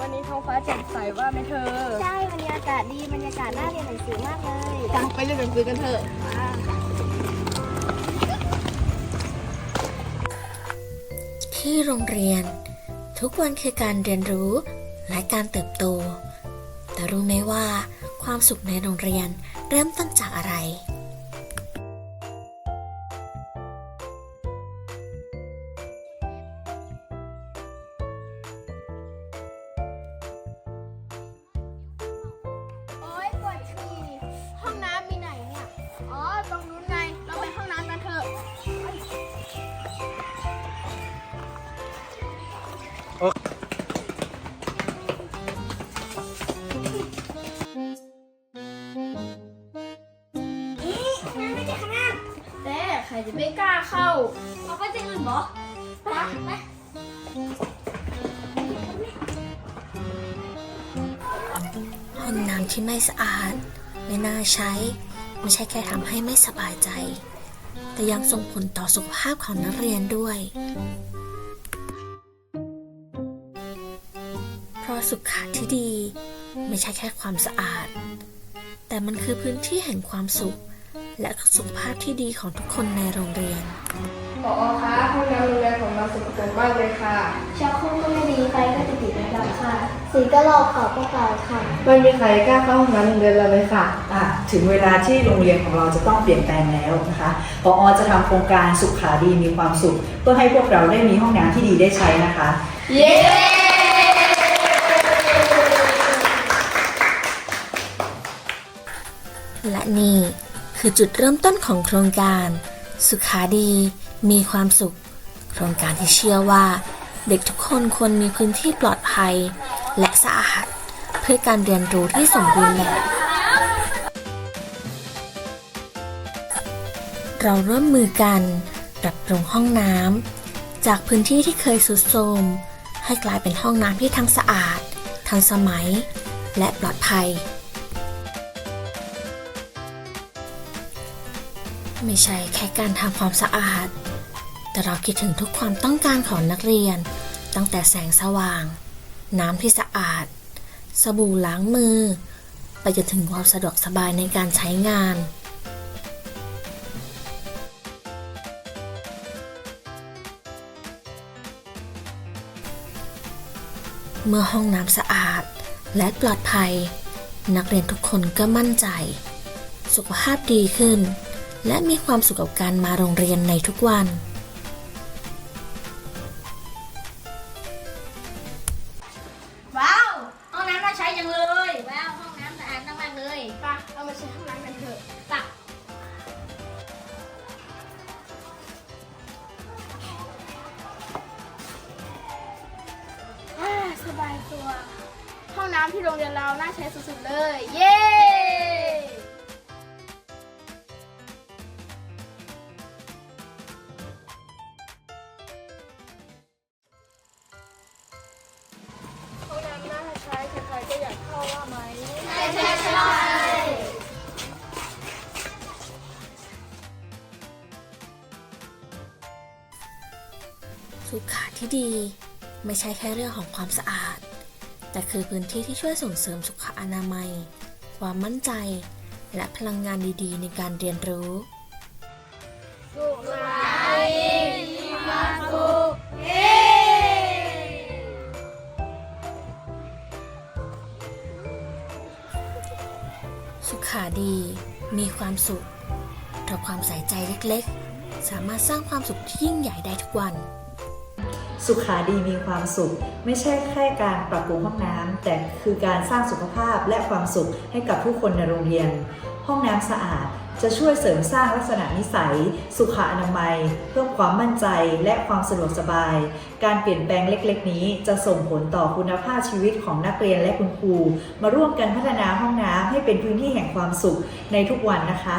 วันนี้ท้องฟ้าแจ่มใสว่าไหมเธอใช่บรรยากาศดีบรรยากาศน่าเรียนหนังสือมากเลยจังไปเรียนหนังสือกันเถอะที่โรงเรียน ทุกวันคือการเรียนรู้และการเติบโต แต่รู้ไหมว่าความสุขในโรงเรียนเริ่มต้นจากอะไร จะไม่กล้าเข้าเขาก็จะอื่นบอไปไปห้องน้ำที่ไม่สะอาด ไม่น่าใช้ ไม่ใช่แค่ทำให้ไม่สบายใจ แต่ยังส่งผลต่อสุขภาพของนักเรียนด้วย เพราะสุขะที่ดี ไม่ใช่แค่ความสะอาด แต่มันคือพื้นที่แห่งความสุข และสุขภาพที่ดีของทุกคนในโรงเรียนพอคะห้องน้ำโรงเรียนของเราสกปรกมากเลยค่ะชักโครกก็ไม่ดีไฟก็จะติดไม่ดับค่ะ สีก็ลอกขาวก็เก่าค่ะ ไม่มีใครกล้าเข้าห้องน้ำโรงเรียนเราเลยค่ะอะ ถึงเวลาที่โรงเรียนของเราจะต้องเปลี่ยนแปลงแล้วนะคะปอจะทำโครงการสุขาดีมีความสุข เพื่อให้พวกเราได้มีห้องน้ำที่ดีได้ใช้นะคะ เย้และนี่ คือจุดเริ่มต้นของโครงการ สุขาดี มีความสุข โครงการที่เชื่อว่า เด็กทุกคนควรมีพื้นที่ปลอดภัย และสะอาด เพื่อการเรียนรู้ที่สมบูรณ์แบบเราร่วมมือกันปรับปรุงห้องน้ำจากพื้นที่ที่เคยสุดโทรมให้กลายเป็นห้องน้ำที่ทั้งสะอาด ทันสมัย และปลอดภัย ไม่ใช่แค่การทำความสะอาด แต่เราคิดถึงทุกความต้องการของนักเรียน ตั้งแต่แสงสว่าง น้ำที่สะอาด สบู่ล้างมือ ไปจนถึงความสะดวกสบายในการใช้งาน เมื่อห้องน้ำสะอาดและปลอดภัย นักเรียนทุกคนก็มั่นใจ สุขภาพดีขึ้น และมีความสุขกับการมาโรงเรียนในทุกวัน ว้าว ห้องน้ำน่าใช้จังเลย ว้าว ห้องน้ำสะอาดมากๆเลยไปเรามาใช้ห้องน้ำกันเถอะตักอ่าสบายตัว ห้องน้ำที่โรงเรียนเราน่าใช้สุดๆเลย เย้ สุขาที่ดี ไม่ใช่แค่เรื่องของความสะอาด แต่คือพื้นที่ที่ช่วยส่งเสริมสุขอนามัย ความมั่นใจ และพลังงานดีๆ ในการเรียนรู้ สุขาดีมีความสุขเสุขาดี มีความสุขเพราะความใส่ใจเล็กๆ สามารถสร้างความสุขที่ยิ่งใหญ่ได้ทุกวัน สุขาดีมีความสุข ไม่ใช่แค่การปรับปรุงห้องน้ำแต่คือการสร้างสุขภาพและความสุขให้กับผู้คนในโรงเรียน ห้องน้ำสะอาดจะช่วยเสริมสร้างลักษณะนิสัย สุขอนามัย เพิ่มความมั่นใจและความสะดวกสบาย การเปลี่ยนแปลงเล็กๆ นี้จะส่งผลต่อคุณภาพชีวิตของนักเรียนและคุณครู มาร่วมกันพัฒนาห้องน้ำให้เป็นพื้นที่แห่งความสุขในทุกวันนะคะ